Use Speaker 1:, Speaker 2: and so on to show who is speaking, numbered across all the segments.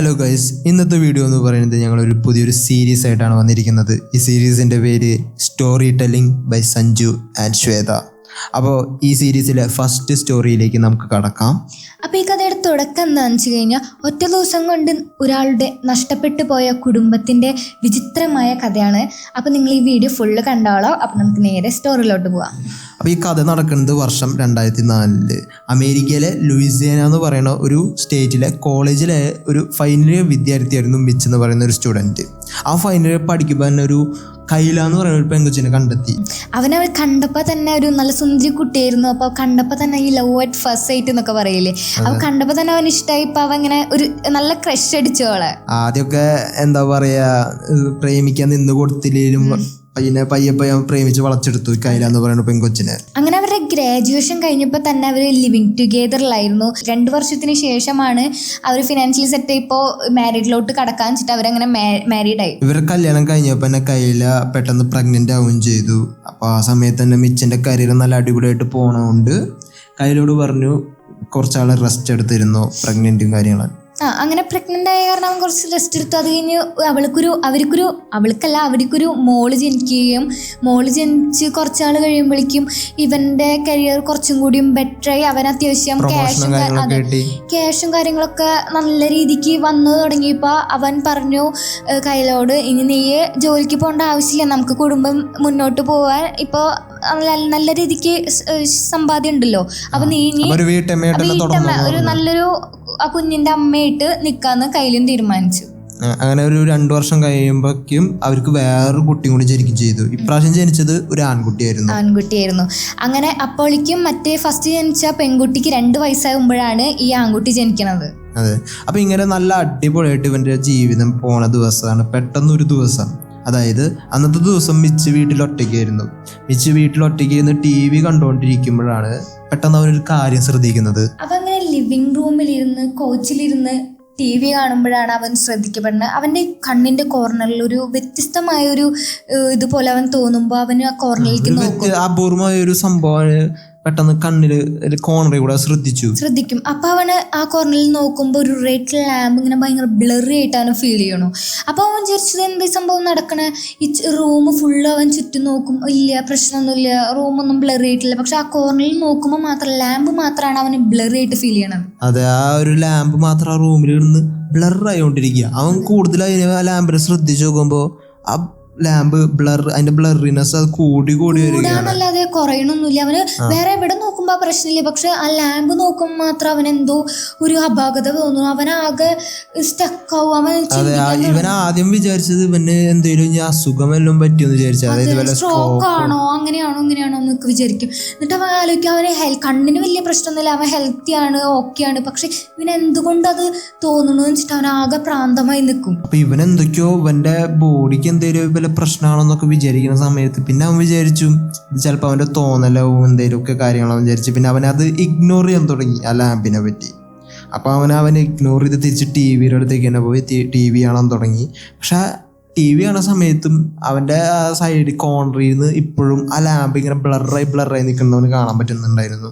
Speaker 1: Hello guys ഇന്നത്തെ video എന്ന് പറയുന്നത് ഞങ്ങളൊരു പുതിയൊരു സീരീസ് ആയിട്ടാണ് വന്നിരിക്കുന്നത്. ഈ സീരീസിന്റെ പേര് story telling by Sanju and Shweta അപ്പോൾ ഈ സീരീസിലെ ഫസ്റ്റ് സ്റ്റോറിയിലേക്ക് നമുക്ക് കടക്കാം.
Speaker 2: അപ്പൊ ഈ കഥയുടെ തുടക്കം എന്താണെന്ന് വെച്ച് കഴിഞ്ഞാൽ ഒറ്റ ദിവസം കൊണ്ട് ഒരാളുടെ നഷ്ടപ്പെട്ടു പോയ കുടുംബത്തിന്റെ വിചിത്രമായ കഥയാണ്. അപ്പൊ നിങ്ങൾ ഈ വീഡിയോ ഫുള്ള് കണ്ടോളോ. അപ്പൊ നമുക്ക് നേരെ സ്റ്റോറിയിലോട്ട് പോവാം.
Speaker 1: അപ്പോൾ ഈ കഥ നടക്കുന്നത് വർഷം രണ്ടായിരത്തി നാലിൽ അമേരിക്കയിലെ ലൂയിസിയാന എന്ന് പറയുന്ന ഒരു സ്റ്റേറ്റിലെ കോളേജിലെ ഒരു ഫൈനൽ ഇയർ വിദ്യാർത്ഥിയായിരുന്നു മിച്ച് എന്ന് പറയുന്ന ഒരു സ്റ്റുഡന്റ് ആ ഫൈനൽ പഠിക്കുമ്പോൾ തന്നെ ഒരു കൈല എന്ന് പറയുന്ന ഒരു പെങ്കുച്ചിനെ കണ്ടെത്തി.
Speaker 2: അവനെ കണ്ടപ്പോൾ തന്നെ ഒരു നല്ല സുന്ദരി കുട്ടിയായിരുന്നു. അപ്പോൾ കണ്ടപ്പോൾ തന്നെ ഈ ലവ് അറ്റ് ഫസ്റ്റ് സൈറ്റ് എന്നൊക്കെ പറയില്ലേ? അവൻ കണ്ടപ്പോൾ തന്നെ അവൻ ഇഷ്ടമായി ഇപ്പം അവൻ ഇങ്ങനെ ഒരു നല്ല ക്രഷ് അടിച്ചോളെ
Speaker 1: ആദ്യമൊക്കെ എന്താ പറയാ പ്രേമിക്കാൻ നിന്ന് കൊടുത്തില്ലേലും പയ്യനെ പയ്യെ പയ്യെ പ്രേമിച്ച് വളച്ചെടുത്തു കൈല എന്ന് പറയുന്ന പെങ്കൊച്ചിനെ.
Speaker 2: അങ്ങനെ അവരുടെ ഗ്രാജുവേഷൻ കഴിഞ്ഞപ്പോൾ തന്നെ അവർ ലിവിങ് ടുഗെദറിലായിരുന്നു രണ്ട് വർഷത്തിന് ശേഷമാണ് അവർ ഫിനാൻഷ്യലി സെറ്റ് ഇപ്പോൾ മാരീഡിലോട്ട് കടക്കാൻ വെച്ചിട്ട് അവരങ്ങനെ മാരീഡ് ആയി.
Speaker 1: ഇവരുടെ കല്യാണം കഴിഞ്ഞപ്പോൾ തന്നെ കൈല പെട്ടെന്ന് പ്രഗ്നന്റ് ആവുകയും ചെയ്തു. അപ്പോൾ ആ സമയത്ത് തന്നെ മിച്ചിന്റെ കരിയർ നല്ല അടിപൊളിയായിട്ട് പോണതുകൊണ്ട് കൈലോട് പറഞ്ഞു കുറച്ചാൾ റെസ്റ്റ് എടുത്തിരുന്നു പ്രഗ്നന്റും കാര്യങ്ങളും.
Speaker 2: ആ അങ്ങനെ പ്രഗ്നന്റ് ആയ കാരണം അവൻ കുറച്ച് റെസ്റ്റ് എടുത്തു. അത് കഴിഞ്ഞ് അവൾക്കൊരു അവർക്കൊരു അവൾക്കല്ല അവർക്കൊരു മോൾ ജനിക്കുകയും മോൾ ജനിച്ച് കുറച്ചാൾ കഴിയുമ്പോഴേക്കും ഇവന്റെ കരിയർ കുറച്ചും കൂടിയും ബെറ്ററായി അവൻ അത്യാവശ്യം ക്യാഷും ക്യാഷും കാര്യങ്ങളൊക്കെ നല്ല രീതിക്ക് വന്നു തുടങ്ങിയപ്പോൾ അവൻ പറഞ്ഞു കയ്യിലോട് ഇനി നീ ജോലിക്ക് പോകേണ്ട ആവശ്യമില്ല. നമുക്ക് കുടുംബം മുന്നോട്ട് പോവാൻ ഇപ്പോൾ നല്ല രീതിക്ക് സമ്പാദ്യം ഉണ്ടല്ലോ. അപ്പൊ നീ ഇനി വീട്ടമ്മ ഒരു നല്ലൊരു ആ കുഞ്ഞിന്റെ അമ്മയായിട്ട് നിക്കാന്ന് കയ്യിലും തീരുമാനിച്ചു.
Speaker 1: അങ്ങനെ ഒരു രണ്ടു വർഷം കഴിയുമ്പോഴേക്കും അവർക്ക് വേറൊരു കുട്ടിയും കൂടി ജനിക്കും ചെയ്തു. ഇപ്രാവശ്യം ജനിച്ചത് ഒരു ആൺകുട്ടിയായിരുന്നു.
Speaker 2: ആൺകുട്ടിയായിരുന്നു. അങ്ങനെ അപ്പോഴേക്കും മറ്റേ ഫസ്റ്റ് ജനിച്ച പെൺകുട്ടിക്ക് രണ്ട് വയസ്സാകുമ്പോഴാണ് ഈ ആൺകുട്ടി ജനിക്കണത്.
Speaker 1: അതെ. അപ്പൊ ഇങ്ങനെ നല്ല അടിപൊളിയായിട്ട് ഇവന്റെ ജീവിതം പോണ ദിവസമാണ്. പെട്ടെന്ന് ഒരു ദിവസം. അതായത് അന്നത്തെ ദിവസം മിച്ച് വീട്ടിൽ ഒറ്റയ്ക്കായിരുന്നു. മിച്ച് വീട്ടിൽ ഒറ്റയ്ക്ക് ഇരുന്ന് ടി വി കണ്ടുകൊണ്ടിരിക്കുമ്പോഴാണ് പെട്ടെന്ന് അവനൊരു കാര്യം ശ്രദ്ധിക്കുന്നത്.
Speaker 2: അപ്പൊ ലിവിങ് റൂമിലിരുന്ന് കോച്ചിലിരുന്ന് ടി വി കാണുമ്പോഴാണ് അവൻ ശ്രദ്ധിക്കപ്പെടുന്നത്. അവന്റെ കണ്ണിന്റെ കോർണറിൽ ഒരു വ്യത്യസ്തമായ ഒരു ഇതുപോലെ അവൻ തോന്നുമ്പോൾ അവന് ആ കോർണറിലേക്ക് നോക്കും.
Speaker 1: അപൂർവമായ ഒരു സംഭവം പെട്ടെന്ന് കണ്ണിൽ കോർണറിൽ കൂടെ ശ്രദ്ധിച്ചു.
Speaker 2: ശ്രദ്ധിക്കും. അപ്പൊ അവന് ആ കോർണറിൽ നോക്കുമ്പോൾ ഒരു റെഡ് ലാമ്പ് ഇങ്ങനെ ഭയങ്കര ബ്ലറി ആയിട്ട് അവന് ഫീൽ ചെയ്യണു. അപ്പൊ അവൻ വിചാരിച്ചത് എന്ത് സംഭവം നടക്കണേ? ഈ റൂം ഫുള്ള് അവൻ ചുറ്റും നോക്കും ഇല്ല പ്രശ്നമൊന്നുമില്ല. റൂമൊന്നും ബ്ലറി ആയിട്ടില്ല. പക്ഷെ ആ കോർണറിൽ നോക്കുമ്പോൾ മാത്രം ലാമ്പ് മാത്രമാണ് അവന് ബ്ലറി ആയിട്ട് ഫീൽ ചെയ്യണത്.
Speaker 1: അതെ ആ ഒരു ലാമ്പ് മാത്രം ആ റൂമിൽ ഇരുന്ന് ബ്ലർ ആയിക്കൊണ്ടിരിക്കുക അവൻ കൂടുതലായി ആ ലാമ്പിനെ ശ്രദ്ധിച്ചു നോക്കുമ്പോൾ ആ ലാമ്പ് ബ്ലർ അതിന്റെ ബ്ലറിനെസ് അത് കൂടി കൂടി വരികയാണ്.
Speaker 2: കൂടാന്നല്ലാതെ കുറയണമൊന്നുമില്ല അവന് വേറെ എവിടെ നോക്കുമ്പോ ആ പ്രശ്നമില്ല. പക്ഷെ ആ ലാമ്പ് നോക്കുമ്പോൾ മാത്രം അവൻ എന്തോ ഒരു അപാകത തോന്നുന്നു. അവനാകെ സ്റ്റക്കാവും അവൻ
Speaker 1: അതെ ആ ഇവൻ ആദ്യം വിചാരിച്ചത് ഇവന് എന്തെങ്കിലും ഇനി അസുഖം വല്ലതും പറ്റിയെന്ന് വിചാരിച്ചു അതായത് വല്ല
Speaker 2: സ്ട്രോക്ക് ആണോ അങ്ങനെയാണോ ഇങ്ങനെയാണോ എന്നൊക്കെ വിചാരിക്കും. എന്നിട്ട് അവൻ ആലോചിക്കും അവന് ഹെൽ കണ്ണിന് വലിയ പ്രശ്നമൊന്നുമില്ല. അവൻ ഹെൽത്തി ആണ് ഓക്കെ ആണ്. പക്ഷെ ഇവന് എന്തുകൊണ്ട് അത് തോന്നുന്നു വെച്ചിട്ട് അവൻ ആകെ പ്രാന്തമായി നിൽക്കും.
Speaker 1: അപ്പൊ ഇവൻ എന്തൊക്കെയോ ഇവന്റെ ബോഡിക്ക് എന്തെങ്കിലും വല്ല പ്രശ്നമാണെന്നൊക്കെ വിചാരിക്കുന്ന സമയത്ത് പിന്നെ അവൻ വിചാരിച്ചു ചിലപ്പോൾ അവന്റെ തോന്നലാവും എന്തെങ്കിലും ഒക്കെ കാര്യങ്ങളാവും വിചാരിച്ചു. പിന്നെ അവൻ അത് ഇഗ്നോർ ചെയ്യാൻ തുടങ്ങി ആ ലാമ്പിനെ പറ്റി. അപ്പോൾ അവൻ അവനെ ഇഗ്നോർ ചെയ്ത് തിരിച്ച് ടി വിയുടെ അടുത്തേക്ക് തന്നെ പോയി ടി വി കാണാൻ തുടങ്ങി. പക്ഷെ ടി വി കാണുന്ന സമയത്തും അവന്റെ ആ സൈഡ് കോർണറിൽ നിന്ന് ഇപ്പോഴും ആ ലാമ്പ് ഇങ്ങനെ ബ്ലറായി ബ്ലറായി നിൽക്കുന്നവന് കാണാൻ പറ്റുന്നുണ്ടായിരുന്നു.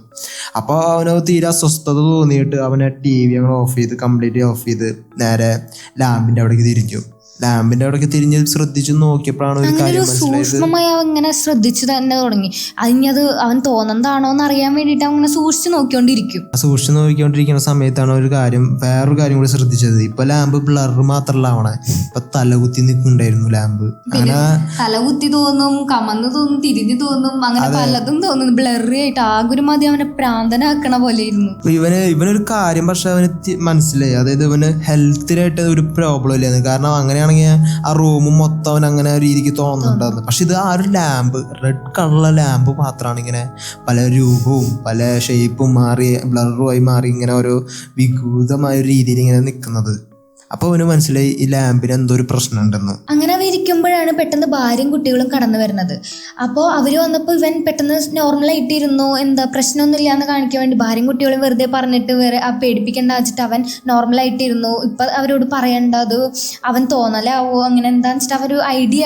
Speaker 1: അപ്പോൾ അവന് തീരെ അസ്വസ്ഥത തോന്നിയിട്ട് അവനെ ടി വി അങ്ങനെ ഓഫ് ചെയ്ത് കംപ്ലീറ്റ്ലി ഓഫ് ചെയ്ത് നേരെ ലാമ്പിന്റെ അവിടേക്ക് തിരിഞ്ഞു. ലാമ്പിന്റെ അവിടേക്ക് തിരിഞ്ഞ് ശ്രദ്ധിച്ചു നോക്കിയപ്പോഴാണ് ഒരു കാര്യം മനസ്സിലായത്.
Speaker 2: സൂക്ഷ്മമായി അവൻ ഇങ്ങനെ ശ്രദ്ധിച്ചു തന്നെ തുടങ്ങി. അത് അവൻ തോന്നുന്നതാണോ എന്ന് അറിയാൻ വേണ്ടിയിട്ട് അവൻ ഇങ്ങനെ സൂക്ഷിച്ചു നോക്കിക്കൊണ്ടിരിക്കും.
Speaker 1: ആ സൂക്ഷിച്ച് നോക്കിക്കൊണ്ടിരിക്കുന്ന സമയത്താണ് ഒരു കാര്യം വേറൊരു കാര്യം കൂടി ശ്രദ്ധിച്ചത്. ഇപ്പൊ ലാമ്പ് ബ്ലർ മാത്രല്ല ആവണേ ഇപ്പൊ തലകുത്തി നിൽക്കുന്നുണ്ടായിരുന്നു ലാമ്പ്. അങ്ങനെ
Speaker 2: തലകുത്തി തോന്നും കമന്ന് തോന്നും തിരിഞ്ഞു തോന്നും അങ്ങനെ പലതും തോന്നുന്നു. ബ്ലറി ആയിട്ട് ആകെ ഒരു മതി അവനെ പ്രാന്തനാക്കണ പോലെ ഇരുന്നു
Speaker 1: ഇവന് ഇവനൊരു കാര്യം പക്ഷെ അവന് തി- മനസ്സിലായി. അതായത് ഇവന് ഹെൽത്തിനായിട്ട് ഒരു പ്രോബ്ലം ഇല്ലായിരുന്നു. കാരണം അങ്ങനെയാണെങ്കിൽ ആ റൂം മൊത്തം അങ്ങനെ ഒരു രീതിക്ക് തോന്നുന്നുണ്ടായിരുന്നു പക്ഷെ ഇത് ആ ഒരു ലാമ്പ് റെഡ് കളറുള്ള ലാമ്പ് മാത്രമാണ് ഇങ്ങനെ പല രൂപവും പല ഷേപ്പും മാറി ബ്ലറുമായി മാറി ഇങ്ങനെ ഒരു വികൃതമായ രീതിയിൽ ഇങ്ങനെ നിൽക്കുന്നത് അപ്പോൾ അവന് മനസ്സിലായി ഈ ലാമ്പിന് എന്തോ ഒരു പ്രശ്നമുണ്ടെന്ന്.
Speaker 2: അങ്ങനെ അവർ ഇരിക്കുമ്പോഴാണ് പെട്ടെന്ന് ഭാര്യയും കുട്ടികളും കടന്നു വരുന്നത്. അപ്പോൾ അവർ വന്നപ്പോൾ ഇവൻ പെട്ടെന്ന് നോർമലായിട്ട് ഇരുന്നു എന്താ പ്രശ്നമൊന്നുമില്ല എന്ന് കാണിക്കാൻ വേണ്ടി ഭാര്യയും കുട്ടികളും വെറുതെ പറഞ്ഞിട്ട് വേറെ ആ പേടിപ്പിക്കേണ്ട വെച്ചിട്ട് അവൻ നോർമലായിട്ട് ഇരുന്നു ഇപ്പം അവരോട് പറയണ്ട അത് അവൻ തോന്നലാവോ അങ്ങനെ എന്താന്ന് വെച്ചിട്ട് അവർ ഐഡിയ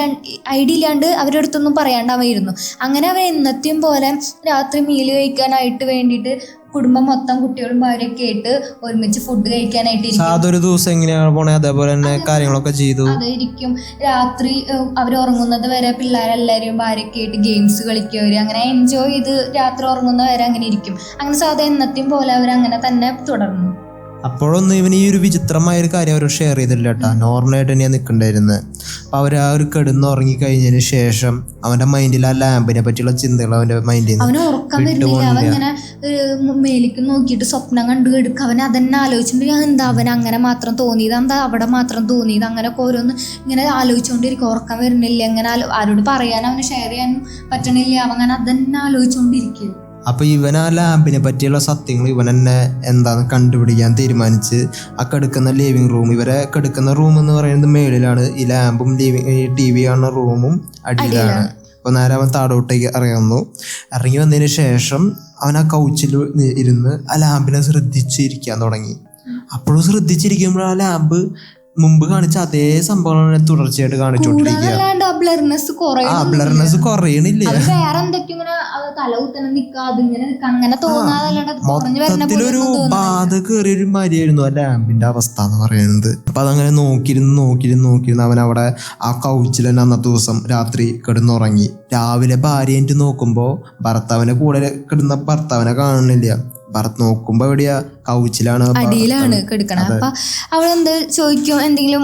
Speaker 2: ഐഡിയ ഇല്ലാണ്ട് അവരുടെ അടുത്തൊന്നും പറയാണ്ട് അങ്ങനെ അവൻ എന്നത്തെയും പോലെ രാത്രി മീൽ കഴിക്കാനായിട്ട് വേണ്ടിയിട്ട് കുടുംബം മൊത്തം കുട്ടികളും ഭാര്യയൊക്കെ ആയിട്ട് ഒരുമിച്ച് ഫുഡ് കഴിക്കാനായിട്ട്
Speaker 1: സാധൊരു ദിവസം എങ്ങനെയാണ് പോണേ? അതേപോലെ തന്നെ കാര്യങ്ങളൊക്കെ ചെയ്തു.
Speaker 2: അതായിരിക്കും രാത്രി അവർ ഉറങ്ങുന്നത് വരെ പിള്ളേരെല്ലാവരും ഭാര്യയൊക്കെ ആയിട്ട് ഗെയിംസ് കളിക്കുക അങ്ങനെ എൻജോയ് ചെയ്ത് രാത്രി ഉറങ്ങുന്ന വരെ അങ്ങനെ ഇരിക്കും. അങ്ങനെ സാധാരണ എന്നത്തെയും പോലെ അവർ അങ്ങനെ തന്നെ തുടർന്നു.
Speaker 1: അപ്പോഴൊന്നും ഇവൻ ഈ ഒരു വിചിത്രമായ ഒരു കാര്യം അവർ ഷെയർ ചെയ്തില്ല കേട്ടോ. നോർമലായിട്ട് തന്നെയാണ് നിൽക്കണ്ടായിരുന്നത് അപ്പൊ അവർ ആ ഒരു കിടന്ന് ഉറങ്ങി കഴിഞ്ഞതിന് ശേഷം അവന്റെ മൈൻഡിൽ ആ ലാമ്പിനെ പറ്റിയുള്ള ചിന്തകൾ അവന്റെ മൈൻഡിൽ
Speaker 2: മേലേക്ക് നോക്കിയിട്ട് സ്വപ്നം കണ്ടു എടുക്കുക അവൻ അതന്നെ ആലോചിച്ചിട്ടുണ്ട്. എന്താ അവൻ അങ്ങനെ മാത്രം തോന്നിയത്? എന്താ അവിടെ മാത്രം തോന്നിയത്? അങ്ങനെയൊക്കെ ഓരോന്ന് ഇങ്ങനെ ആലോചിച്ചുകൊണ്ടിരിക്കും. ഉറക്കം വരുന്നില്ല. എങ്ങനെ ആരോട് പറയാൻ അവന് ഷെയർ ചെയ്യാൻ പറ്റണില്ല. അവൻ അങ്ങനെ അതന്നെ ആലോചിച്ചുകൊണ്ടിരിക്കും.
Speaker 1: അപ്പൊ ഇവൻ ആ ലാമ്പിനെ പറ്റിയുള്ള സത്യങ്ങൾ ഇവൻ തന്നെ എന്താന്ന് കണ്ടുപിടിക്കാൻ തീരുമാനിച്ച് ആ കിടക്കുന്ന ലിവിങ് റൂം ഇവരെ കിടക്കുന്ന റൂം എന്ന് പറയുന്നത് മേളിലാണ്. ഈ ലാമ്പും ലിവിങ് ഈ ടി വി കാണുന്ന റൂമും അടിയിലാണ്. അപ്പോൾ നേരെ അവൻ താടോട്ടേക്ക് ഇറങ്ങുന്നു. ഇറങ്ങി വന്നതിന് ശേഷം അവൻ ആ കൗച്ചിൽ ഇരുന്ന് ആ ലാമ്പിനെ ശ്രദ്ധിച്ചിരിക്കാൻ തുടങ്ങി. അപ്പോഴും ശ്രദ്ധിച്ചിരിക്കുമ്പോൾ ആ ലാമ്പ് മുമ്പ് കാണിച്ച അതേ സംഭവങ്ങളെ തുടർച്ചയായിട്ട് കാണിച്ചുകൊണ്ടിരിക്കുക
Speaker 2: ആ ബ്ലർനെസ്
Speaker 1: കുറയണില്ല.
Speaker 2: വേറെ ഇങ്ങനെ തല കുത്തനെ നിക്കാ അങ്ങനെ തോന്നാതല്ലാണ്ട് കുറഞ്ഞു വരുന്ന പോലെ
Speaker 1: മൊത്തത്തിലൊരു
Speaker 2: ഒന്നും തോന്നുന്നില്ല.
Speaker 1: ബാധ കയറിയൊരു മരിയായിരുന്നു ആ ലാമ്പിന്റെ അവസ്ഥ എന്ന് പറയുന്നത്. അപ്പൊ അതങ്ങനെ നോക്കിയിരുന്ന് നോക്കിയിരുന്ന് നോക്കിയിരുന്ന് അവൻ അവിടെ ആ കൗച്ചിൽ തന്നെ അന്നത്തെ ദിവസം രാത്രി കിടന്നുറങ്ങി. രാവിലെ ഭാര്യ എനിക്ക് നോക്കുമ്പോ ഭർത്താവിന്റെ കൂടെ കിടന്ന ഭർത്താവിനെ കാണുന്നില്ല. ഭർത്ത് നോക്കുമ്പോ എവിടെയാ? കൗച്ചിലാണ്
Speaker 2: അടിയിലാണ് കെടുക്കണത് അപ്പൊ അവളെന്ത് ചോദിക്കും? എന്തെങ്കിലും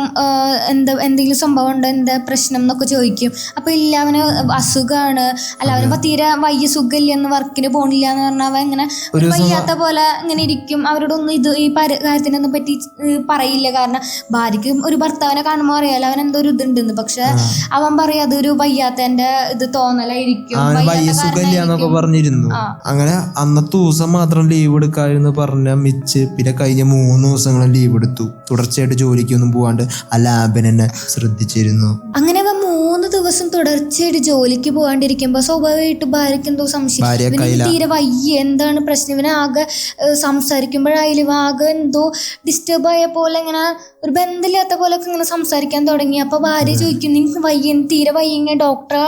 Speaker 2: എന്താ എന്തെങ്കിലും സംഭവം ഉണ്ടോ എന്താ പ്രശ്നം എന്നൊക്കെ ചോദിക്കും. അപ്പൊ ഇല്ല അവന് അസുഖമാണ് അല്ല അവന് ഇപ്പൊ തീരെ വയ്യ സുഖമില്ല എന്ന് വർക്കിന് പോണില്ല എന്ന് പറഞ്ഞാൽ അവൻ ഇങ്ങനെ വയ്യാത്ത പോലെ ഇങ്ങനെ ഇരിക്കും. അവരോടൊന്നും ഇത് ഈ പര- കാര്യത്തിനൊന്നും പറ്റി പറയില്ല. കാരണം ഭാര്യയ്ക്ക് ഒരു ഭർത്താവിനെ കാണുമ്പോൾ അറിയാലോ അവൻ എന്തോ ഒരു ഇതുണ്ടെന്ന്. പക്ഷെ അവൻ പറയും അതൊരു വയ്യാത്തന്റെ ഇത് തോന്നലായിരിക്കും.
Speaker 1: വയ്യ
Speaker 2: വയ്യാത്ത
Speaker 1: സുഖമില്ല എന്നൊക്കെ പറഞ്ഞിരുന്നു. അങ്ങനെ അന്നത്തെ ദിവസം മാത്രം ലീവ് എടുക്കാമെന്ന് പറഞ്ഞ മിച്ച് പിന്നെ കഴിഞ്ഞ മൂന്ന് ദിവസങ്ങളും ലീവ് എടുത്തു. തുടർച്ചയായിട്ട് ജോലിക്കൊന്നും പോവാണ്ട് ആ ലാബിനെ ശ്രദ്ധിച്ചിരുന്നു.
Speaker 2: അങ്ങനെ ദിവസം തുടർച്ചയായിട്ട് ജോലിക്ക് പോകാണ്ടിരിക്കുമ്പോ സ്വാഭാവികമായിട്ട് ഭാര്യയ്ക്ക് എന്തോ സംശയം. ഇവന്. തീരെ വയ്യ. എന്താണ് പ്രശ്നം? ഇവനെ ആകെ സംസാരിക്കുമ്പോഴായാലും ആകെ എന്തോ ഡിസ്റ്റർബ് ആയ പോലെ ഇങ്ങനെ ഒരു ബന്ധമില്ലാത്ത പോലെ ഒക്കെ ഇങ്ങനെ സംസാരിക്കാൻ തുടങ്ങി. അപ്പൊ ഭാര്യ ചോദിക്കും നിനക്ക് വയ്യ? തീരെ വയ്യ. ഡോക്ടറെ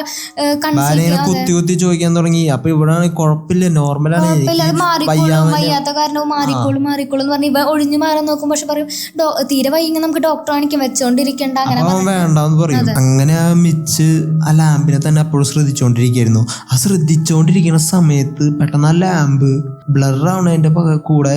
Speaker 1: കുത്തി കുത്തി ചോദിക്കാൻ തുടങ്ങി. അപ്പൊ ഇവിടെ കുഴപ്പമില്ല. നോർമലാണ്
Speaker 2: മാറിക്കോളും. വയ്യാത്ത കാരണവും മാറിക്കോളും മാറിക്കോളും എന്ന് പറഞ്ഞ് ഇവ ഒഴിഞ്ഞു മാറാൻ നോക്കും പക്ഷെ പറയും "ഡോ- തീരെ വയ്യെങ്കിൽ നമുക്ക് ഡോക്ടർ കാണിക്കാൻ വെച്ചോണ്ടിരിക്കണ്ട. അങ്ങനെ
Speaker 1: വേണ്ടെന്ന് പറയും. അങ്ങനെ മിച്ച് ആ ലാമ്പിനെ തന്നെ അപ്പോഴും ശ്രദ്ധിച്ചുകൊണ്ടിരിക്കുകയായിരുന്നു ആ ശ്രദ്ധിച്ചുകൊണ്ടിരിക്കുന്ന സമയത്ത് പെട്ടെന്ന് ആ ലാമ്പ് ബ്ലറാവണതിന്റെ കൂടെ.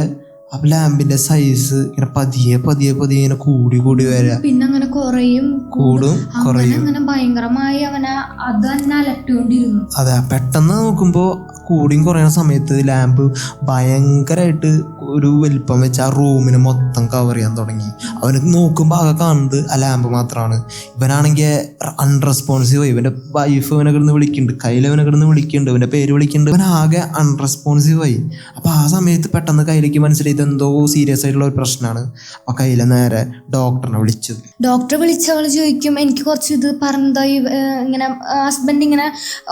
Speaker 1: ആ ലാമ്പിന്റെ സൈസ് ഇങ്ങനെ പതിയെ പതിയെ പതിയെ ഇങ്ങനെ കൂടി കൂടി വരാ.
Speaker 2: പിന്നെ അങ്ങനെ കുറയും.
Speaker 1: കൂടും കുറയും.
Speaker 2: അങ്ങനെ ഭയങ്കരമായി അവനെ അത് തന്നെ അലട്ടുകൊണ്ടിരുന്നു
Speaker 1: അതെ പെട്ടെന്ന് നോക്കുമ്പോൾ കൂടിയും കുറയുന്ന സമയത്ത് ലാമ്പ് ഭയങ്കരമായിട്ട് ഒരു വലിപ്പം വെച്ച് ആ റൂമിനെ മൊത്തം കവർ ചെയ്യാൻ തുടങ്ങി. അവന് നോക്കുമ്പോൾ ആകെ കാണുന്നത് ആ ലാമ്പ് മാത്രമാണ് ഇവനാണെങ്കിൽ അൺറെസ്പോൺസീവ് ഇവന്റെ വൈഫ് ഇവനെ കിടന്ന് വിളിക്കുന്നുണ്ട് കയ്യിൽ ഇവനെ കിടന്ന് വിളിക്കുന്നുണ്ട് ഇവന്റെ പേര് വിളിക്കുന്നുണ്ട് ഇവൻ ആകെ അൺറെസ്പോൺസീവ് ആയി. അപ്പോൾ ആ സമയത്ത് പെട്ടെന്ന് കയ്യിലേക്ക് മനസ്സിലായി എന്തോ സീരിയസ് ആയിട്ടുള്ള ഒരു പ്രശ്നമാണ് അപ്പോൾ കയ്യിലെ നേരെ ഡോക്ടറിനെ വിളിച്ചു.
Speaker 2: ഡോക്ടറെ വിളിച്ച അവൾ ചോദിക്കും എനിക്ക് കുറച്ച് ഇത് പറഞ്ഞതായി ഇങ്ങനെ ഹസ്ബൻഡ് ഇങ്ങനെ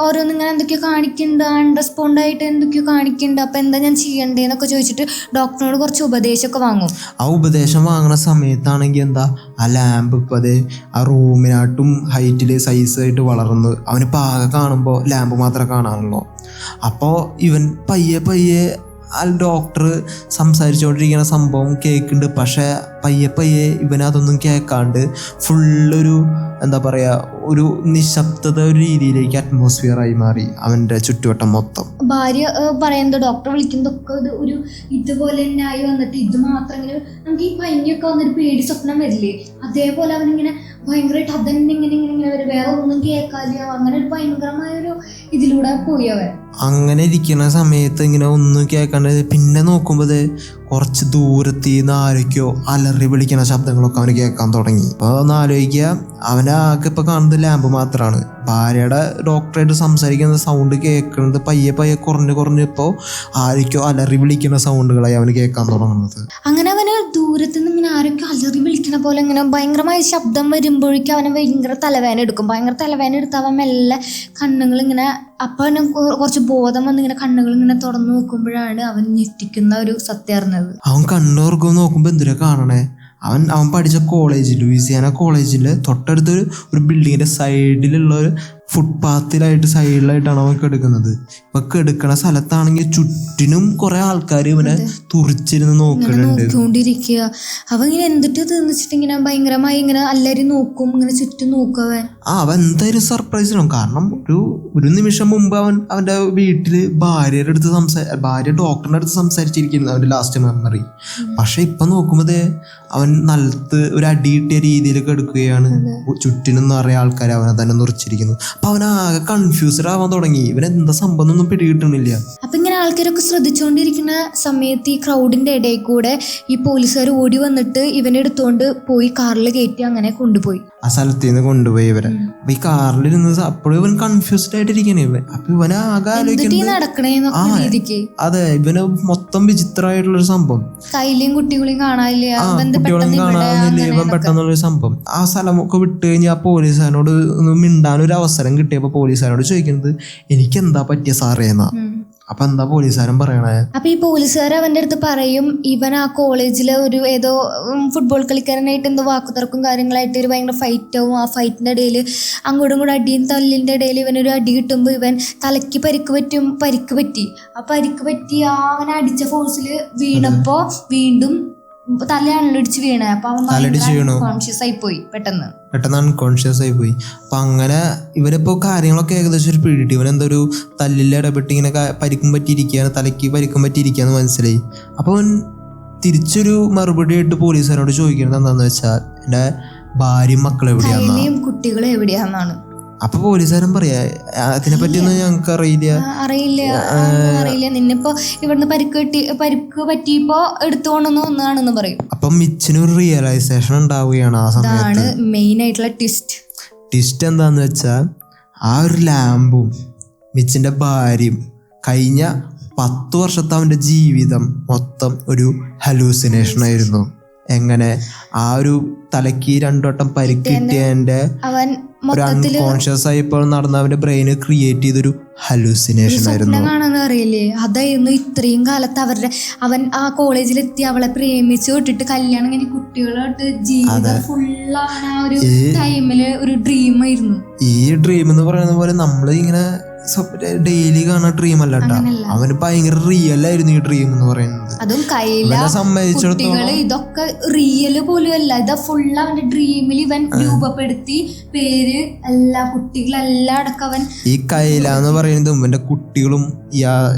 Speaker 2: ഓരോന്ന് ഇങ്ങനെ എന്തൊക്കെയോ കാണിക്കുന്നുണ്ട് അൺറെസ്പോണ്ട് ആയിട്ട് എന്തൊക്കെയോ കാണിക്കുന്നുണ്ട് അപ്പൊ എന്താ ഞാൻ ചെയ്യണ്ടേന്നൊക്കെ ചോദിച്ചിട്ട് ഡോക്ടറിനോട് കുറച്ച് ഉപദേശമൊക്കെ വാങ്ങും.
Speaker 1: ആ ഉപദേശം വാങ്ങുന്ന സമയത്താണെങ്കിൽ എന്താ? ആ ലാമ്പ് ഇപ്പം അതെ ആ റൂമിനാട്ടും ഹൈറ്റിൽ സൈസായിട്ട് വളർന്ന് അവന് പാകം കാണുമ്പോൾ ലാമ്പ് മാത്രമേ കാണാറുള്ളൂ. അപ്പോൾ ഇവൻ പയ്യെ പയ്യെ ആ ഡോക്ടർ സംസാരിച്ചുകൊണ്ടിരിക്കുന്ന സംഭവം കേൾക്കുന്നുണ്ട് പക്ഷേ പയ്യെ പയ്യെ ഇവനതൊന്നും കേൾക്കാണ്ട് ഫുള്ളൊരു എന്താ പറയുക ഒരു നിശബ്ദത ഒരു രീതിയിലേക്ക് അറ്റ്മോസ്ഫിയറായി ആയി മാറി അവന്റെ ചുറ്റുവട്ടം മൊത്തം.
Speaker 2: ഭാര്യ പറയുന്നത് ഡോക്ടർ വിളിക്കുന്നതൊക്കെ ഇത് ഒരു ഇതുപോലെ തന്നെ ആയി വന്നിട്ട് ഇത് മാത്രം ഇങ്ങനെ നമുക്ക് ഈ പനിയൊക്കെ വന്നൊരു പേടി സ്വപ്നം വരില്ലേ? അതേപോലെ അവനിങ്ങനെ ഭയങ്കരമായിട്ട് അതന്നെ ഇങ്ങനെ ഇങ്ങനെ ഇങ്ങനെ വരും. വേറെ ഒന്നും കേൾക്കാല്ല. അങ്ങനെ ഒരു ഭയങ്കരമായ ഒരു ഇതിലൂടെ പോയി അവൻ.
Speaker 1: അങ്ങനെ ഇരിക്കുന്ന സമയത്ത് ഇങ്ങനെ ഒന്നും കേൾക്കാണ്ട് പിന്നെ നോക്കുമ്പോൾ കുറച്ച് ദൂരത്ത് നിന്ന് ആരൊക്കെയോ അലറി വിളിക്കുന്ന ശബ്ദങ്ങളൊക്കെ അവന് കേൾക്കാൻ തുടങ്ങി. അപ്പോൾ ഒന്ന് ആലോചിക്കുക. അവന്റെ ആകെ ഇപ്പോൾ കാണുന്നത് ലാമ്പ് മാത്രമാണ് ഭാര്യയുടെ ഡോക്ടറായിട്ട് സംസാരിക്കുന്ന സൗണ്ട് കേൾക്കുന്നത് പയ്യെ പയ്യെ കുറഞ്ഞ് കുറഞ്ഞ് ഇപ്പോൾ ആരൊക്കെയോ അലറി വിളിക്കുന്ന സൗണ്ടുകളായി അവന് കേൾക്കാൻ തുടങ്ങുന്നത്.
Speaker 2: അങ്ങനെ അവന് ദൂരത്ത് നിന്ന് ഇങ്ങനെ ആരൊക്കെ അലറി വിളിക്കണ പോലെ ഇങ്ങനെ ഭയങ്കരമായ ശബ്ദം വരുമ്പോഴേക്കും അവനെ ഭയങ്കര തലവേന എടുക്കും. ഭയങ്കര തലവേന എടുത്ത് അവൻ മെല്ലെ കണ്ണുകൾ ഇങ്ങനെ അപ്പം അവന് കുറച്ച് ബോധം വന്ന് ഇങ്ങനെ കണ്ണുകൾ ഇങ്ങനെ തുറന്നു നോക്കുമ്പോഴാണ് അവൻ ഞെട്ടിക്കുന്ന ഒരു സത്യം അറിഞ്ഞത്.
Speaker 1: അവൻ കണ്ണുറക്കം നോക്കുമ്പോൾ എന്തിനാ കാണണേ? അവൻ അവൻ പഠിച്ച കോളേജിൽ ലൂയിസിയാന കോളേജിൽ തൊട്ടടുത്തൊരു ഒരു ബിൽഡിങ്ങിന്റെ സൈഡിലുള്ള ഒരു ഫുട്പാത്തിലായിട്ട് സൈഡിലായിട്ടാണ് അവൻ കിടക്കുന്നത്. ഇപ്പൊ കിടക്കണ സ്ഥലത്താണെങ്കിൽ ചുറ്റിനും കുറെ ആൾക്കാർ ഇവനെ തുറിച്ചിരുന്ന് നോക്കുന്നുണ്ട്
Speaker 2: നോക്കിക്കൊണ്ടിരിക്കുക. അവൻ ഇങ്ങനെ എന്തിട്ട് ഇങ്ങനെ ഭയങ്കരമായി ഇങ്ങനെ എല്ലാരും നോക്കും ഇങ്ങനെ ചുറ്റും നോക്കും അവൻ.
Speaker 1: ആ അവൻ എന്തായാലും സർപ്രൈസ് ആണ്. കാരണം ഒരു ഒരു നിമിഷം മുമ്പ് അവൻ അവന്റെ വീട്ടിൽ ഭാര്യയുടെ അടുത്ത് സംസാ ഭാര്യ ഡോക്ടറിന്റെ അടുത്ത് സംസാരിച്ചിരിക്കുന്നത് അവന്റെ ലാസ്റ്റ് മെമ്മറി പക്ഷെ ഇപ്പൊ നോക്കുമ്പോ അവൻ നിലത്ത് ഒരു അടി കിട്ടിയ രീതിയിൽ കിടക്കുകയാണ് ചുറ്റിനും നിറയെ ആൾക്കാർ അവനെ തന്നെ മുറിച്ചിരിക്കുന്നു അപ്പൊ അവൻ ആകെ കൺഫ്യൂസ്ഡ് ആവാൻ തുടങ്ങി. ഇവൻ എന്താ സംഭവം ഒന്നും പിടികിട്ടണില്ല.
Speaker 2: അപ്പൊ ഇങ്ങനെ ആൾക്കാരൊക്കെ ശ്രദ്ധിച്ചുകൊണ്ടിരിക്കുന്ന സമയത്ത് ഈ ക്രൗഡിന്റെ ഇടയിൽ കൂടെ ഈ പോലീസുകാർ ഓടി വന്നിട്ട് ഇവനെ എടുത്തുകൊണ്ട് പോയി കാറിൽ കയറ്റി അങ്ങനെ കൊണ്ടുപോയി.
Speaker 1: ആ സ്ഥലത്ത് നിന്ന് കൊണ്ടുപോയി ഇവരെ. അപ്പൊ ഈ കാറിൽ അപ്പോഴും ഇവൻ കൺഫ്യൂസ്ഡ് ആയിട്ടിരിക്കണേ ഇവൻ. അപ്പൊ ഇവനെ ആകെ ആലോചിക്കുന്നത് അതെ ഇവന് മൊത്തം വിചിത്രമായിട്ടുള്ള ഒരു സംഭവം.
Speaker 2: കയ്യിലെയും കുട്ടികളെയും കാണാനില്ല?
Speaker 1: കുട്ടികളും കാണാനില്ല? ഇവൻ പെട്ടെന്നുള്ളൊരു സംഭവം. ആ സ്ഥലമൊക്കെ വിട്ട് കഴിഞ്ഞ് ആ പോലീസുകാരനോട് മിണ്ടാൻ ഒരു അവസരം കിട്ടിയപ്പോ പോലീസുകാരോട് ചോദിക്കുന്നത് എനിക്ക് എന്താ പറ്റിയ സാറേ? എന്നാ.
Speaker 2: ഉം.
Speaker 1: അപ്പൊ എന്താ പോലീസുകാരൻ പറയണേ?
Speaker 2: അപ്പൊ ഈ പോലീസുകാർ അവന്റെ അടുത്ത് പറയും ഇവൻ ആ കോളേജിലെ ഒരു ഏതോ ഫുട്ബോൾ കളിക്കാരനായിട്ട് എന്തോ വാക്കുതർക്കും കാര്യങ്ങളായിട്ട് ഒരു ഭയങ്കര ഫൈറ്റ് ആവും. ആ ഫൈറ്റിന്റെ ഇടയിൽ അങ്ങോട്ടും കൂടെ അടിയും തല്ലിന്റെ ഇടയിൽ ഇവനൊരു അടി കിട്ടുമ്പോൾ ഇവൻ തലയ്ക്ക് പരിക്ക് പറ്റും പരിക്ക് പറ്റി. ആ പരിക്ക് പറ്റി ആ അവനെ അടിച്ച ഫോഴ്സിൽ വീണപ്പോ വീണ്ടും തലയാണല്ലോ ഇടിച്ച് വീണേ. അപ്പൊ അവൻ കോൺഷ്യസ് ആയി പോയി പെട്ടെന്ന്.
Speaker 1: പെട്ടെന്ന് അൺകോൺഷ്യസ് ആയി പോയി. അപ്പൊ അങ്ങനെ ഇവരിപ്പോ കാര്യങ്ങളൊക്കെ ഏകദേശം ഒരു പിടിയിട്ട് ഇവൻ എന്തൊരു തല്ലിൽ ഇടപെട്ട് ഇങ്ങനെ പരിക്കും പറ്റിയിരിക്കുകയാണ് തലയ്ക്ക് പരിക്കും പറ്റിയിരിക്കുകയെന്ന് മനസ്സിലായി. അപ്പൊ അവൻ തിരിച്ചൊരു മറുപടി ആയിട്ട് പോലീസുകാരോട് ചോദിക്കുന്നത് എന്താന്ന് വെച്ചാൽ എന്റെ ഭാര്യയും മക്കളെ എവിടെയാന്നാ?
Speaker 2: കയ്യിലെയും കുട്ടികളും എവിടെയാന്നാണ്.
Speaker 1: അപ്പൊ പോലീസുകാരൻ പറയാ അതിനെ പറ്റിയൊന്നും ഞങ്ങൾക്ക് അറിയില്ല.
Speaker 2: ആ, അറിയില്ല. അറിയില്ല. നിന്നിപ്പോ ഇവിടുന്ന് പരിക്ക് കിട്ടി പരിക്ക് പറ്റിയപ്പോ എടുത്തുകൊണ്ടൊന്ന് ഒന്നാണെന്ന് പറയും.
Speaker 1: അപ്പൊ മിച്ചിനൊരു റിയലൈസേഷൻ ഉണ്ടാവുകയാണ് ആ സമയത്ത്.
Speaker 2: മെയിൻ ആയിട്ടുള്ള ട്വിസ്റ്റ്
Speaker 1: ട്വിസ്റ്റ് എന്താന്ന് വെച്ചാൽ ആ ഒരു ലാമ്പും മിച്ചിന്റെ ഭാര്യയും കഴിഞ്ഞ പത്ത് വർഷത്തെ അവന്റെ ജീവിതം മൊത്തം ഒരു ഹലൂസിനേഷൻ ആയിരുന്നു. എങ്ങനെ ആ ഒരു തലയ്ക്ക് രണ്ടു വട്ടം പരിക്കിട്ടിയതിന്റെ
Speaker 2: അവൻ
Speaker 1: അൺകോൺഷ്യസ് ആയി ഇപ്പോൾ നടന്ന അവന്റെ ബ്രെയിന് ക്രിയേറ്റ് ചെയ്തൊരു ഹലൂസിനേഷൻ ആയിരുന്നു.
Speaker 2: കാണാന്ന് അറിയില്ലേ? അതായിരുന്നു ഇത്രയും കാലത്ത് അവരുടെ അവൻ ആ കോളേജിലെത്തി അവളെ പ്രേമിച്ചു വിട്ടിട്ട് കല്യാണം ഇങ്ങനെ കുട്ടികളായിട്ട് ജീവിതം ഫുള്ള് അവൻ ആ ഒരു ടൈമിൽ ഒരു ഡ്രീം ആയിരുന്നു.
Speaker 1: ഈ ഡ്രീം എന്ന് പറയുന്ന പോലെ നമ്മൾ ഇങ്ങനെ ഡെയിലി കാണുന്ന ഡ്രീം അല്ല കേട്ടാ അവന് ഭയങ്കര റിയൽ ആയിരുന്നു ഈ ഡ്രീം എന്ന് പറയുന്നത്.
Speaker 2: അതും കയ്യില. കുട്ടികൾ ഇതൊക്കെ റിയൽ പോലും അല്ല ഇത് ഫുൾ അവന്റെ ഡ്രീമിൽ ഇവൻ രൂപപ്പെടുത്തി പേര് എല്ലാ കുട്ടികളെല്ലാം അടക്കം അവൻ
Speaker 1: ഈ കൈല എന്ന് പറയുന്നത് ഇവന്റെ കുട്ടികളും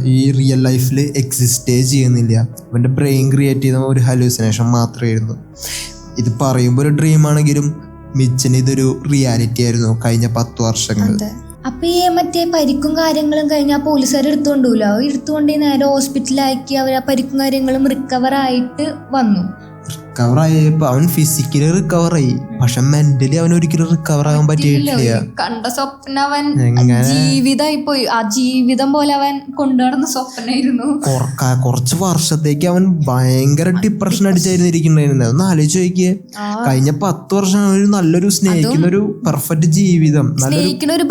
Speaker 1: ഈ റിയൽ ലൈഫിൽ എക്സിസ്റ്റേ ചെയ്യുന്നില്ല. ഇവന്റെ ബ്രെയിൻ ക്രിയേറ്റ് ചെയ്ത ഒരു ഹലൂസിനേഷൻ മാത്രമായിരുന്നു ഇത് പറയുമ്പോൾ ഒരു ഡ്രീം ആണെങ്കിലും മിച്ചന് ഇതൊരു റിയാലിറ്റി ആയിരുന്നു കഴിഞ്ഞ പത്ത് വർഷങ്ങൾ
Speaker 2: അപ്പൊ ഈ മറ്റേ പരിക്കും കാര്യങ്ങളും കഴിഞ്ഞാൽ പോലീസുകാർ എടുത്തുകൊണ്ടുല്ലോ എടുത്തുകൊണ്ട് നേരെ ഹോസ്പിറ്റലാക്കി അവർ ആ പരിക്കും കാര്യങ്ങളും റിക്കവർ ആയിട്ട് വന്നു.
Speaker 1: റിക്കവർ ആയപ്പോ അവൻ ഫിസിക്കലി റിക്കവർ ആയി. പക്ഷെ മെന്റലി അവൻ ഒരിക്കലും റിക്കവർ ആകാൻ പറ്റിയിട്ടില്ല.
Speaker 2: കണ്ട സ്വപ്നം അവൻ? ജീവിതമായി പോയി. ആ ജീവിതം പോലെ അവൻ കൊണ്ടുനടന്ന സ്വപ്നമായിരുന്നു
Speaker 1: കൊറ- കുറച്ച് വർഷത്തേക്ക് അവൻ ഭയങ്കര ഡിപ്രഷൻ അടിച്ചായിരുന്നു ഇരിക്കുന്നുണ്ടായിരുന്നത്. ഒന്ന് ആലോചിച്ച് നോക്കിയേ. കഴിഞ്ഞ പത്ത് വർഷം അവൻ ഒരു നല്ലൊരു സ്നേഹിക്കുന്ന ഒരു പെർഫെക്റ്റ് ജീവിതം.
Speaker 2: സ്നേഹിക്കുന്ന ഒരു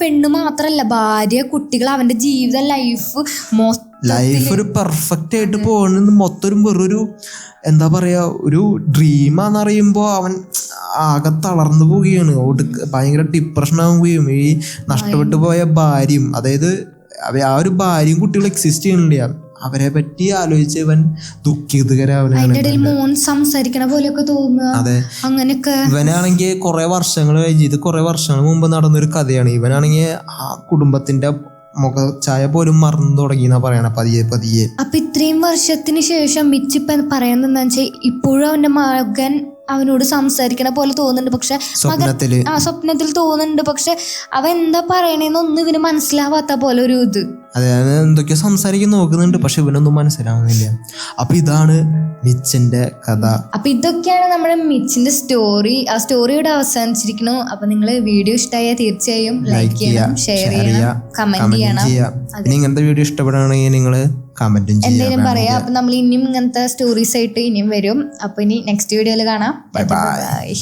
Speaker 2: പെണ്ണ് മാത്രല്ല ഭാര്യ കുട്ടികൾ അവന്റെ ജീവിത ലൈഫ് മൊത്തം
Speaker 1: ലൈഫ് ഒരു പെർഫെക്റ്റ് ആയിട്ട് പോകുന്നത് മൊത്തം ഒരു വെറൊരു എന്താ പറയാ ഒരു ഡ്രീമാന്ന് അറിയുമ്പോൾ അവൻ ആകെ തളർന്നു പോവുകയാണ്. ഒടുക്ക ഭയങ്കര ഡിപ്രഷൻ ആവുകയും ഈ നഷ്ടപ്പെട്ടു പോയ ഭാര്യയും അതായത് ആ ഒരു ഭാര്യയും കുട്ടികളും എക്സിസ്റ്റ് ചെയ്യണില്ല അവരെ പറ്റി ആലോചിച്ച് ഇവൻ ദുഃഖിതകരാവനാണ്
Speaker 2: അതിന്റെ ഇടയിൽ മോൻ സംസാരിക്കണ പോലെയൊക്കെ തോന്നുക.
Speaker 1: അതെ.
Speaker 2: അങ്ങനെയൊക്കെ.
Speaker 1: ഇവനാണെങ്കിൽ കുറെ വർഷങ്ങൾ കഴിഞ്ഞ് ഇത് കുറെ വർഷങ്ങൾ മുമ്പ് നടന്നൊരു കഥയാണ്. ഇവനാണെങ്കിൽ ആ കുടുംബത്തിന്റെ മുഖഛായ പോലും മറന്നു തുടങ്ങി എന്നാ പറയണ പതിയെ പതിയെ.
Speaker 2: അപ്പൊ ഇത്രയും വർഷത്തിന് ശേഷം മിച്ചിപ്പ പറയുന്നത് വെച്ചാൽ ഇപ്പോഴും അവന്റെ മകൻ അവനോട് സംസാരിക്കണ പോലെ തോന്നുന്നുണ്ട്. പക്ഷെ മകൻ ആ സ്വപ്നത്തിൽ തോന്നുന്നുണ്ട്. പക്ഷെ അവൻ എന്താ പറയണേന്നൊന്നും ഇവന് മനസ്സിലാവാത്ത പോലെ ഒരു ഇത്.
Speaker 1: അതായത് എന്തൊക്കെയോ സംസാരിക്കാൻ നോക്കുന്നുണ്ട്. പക്ഷെ ഇവനൊന്നും മനസ്സിലാവുന്നില്ല. അപ്പൊ ഇതാണ് മിച്ചിന്റെ കഥ.
Speaker 2: അപ്പൊ ഇതൊക്കെയാണ് നമ്മുടെ മിച്ചിന്റെ സ്റ്റോറി. ആ സ്റ്റോറിയുടെ ഇവിടെ അവസാനിച്ചിരിക്കുന്നു. അപ്പൊ നിങ്ങൾ വീഡിയോ ഇഷ്ടമായ തീർച്ചയായും ലൈക്ക് ചെയ്യണം ഷെയർ ചെയ്യണം കമന്റ് ചെയ്യണം.
Speaker 1: ഇനി പിന്നെ ഇങ്ങനത്തെ വീഡിയോ ഇഷ്ടപ്പെടുകയാണെങ്കിൽ നിങ്ങൾ കമന്റും
Speaker 2: എന്തെങ്കിലും പറയാം. അപ്പൊ നമ്മൾ ഇനിയും ഇങ്ങനത്തെ സ്റ്റോറീസ് ആയിട്ട് ഇനിയും വരും. അപ്പൊ ഇനി നെക്സ്റ്റ് വീഡിയോയിൽ കാണാം.
Speaker 1: Bye.
Speaker 2: ബൈ